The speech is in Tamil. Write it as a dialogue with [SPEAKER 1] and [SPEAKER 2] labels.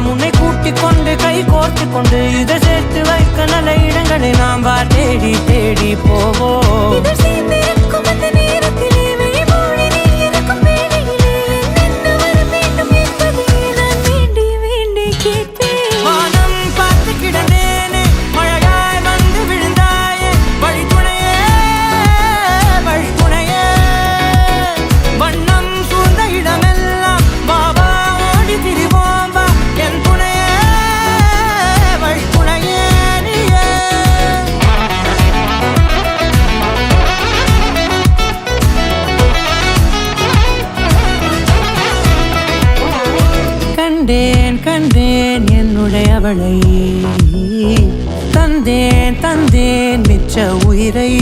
[SPEAKER 1] நாம் உன்னை கூட்டிக் கொண்டு கை கோர்த்து கொண்டு இதை சேர்த்து வைக்க நல்ல இடங்களை நாம் வா தேடி தேடி போவோம். கண்டேன் கண்டேன் என்னுடையவளை. தந்தேன் தந்தேன் மிச்ச உயிரை.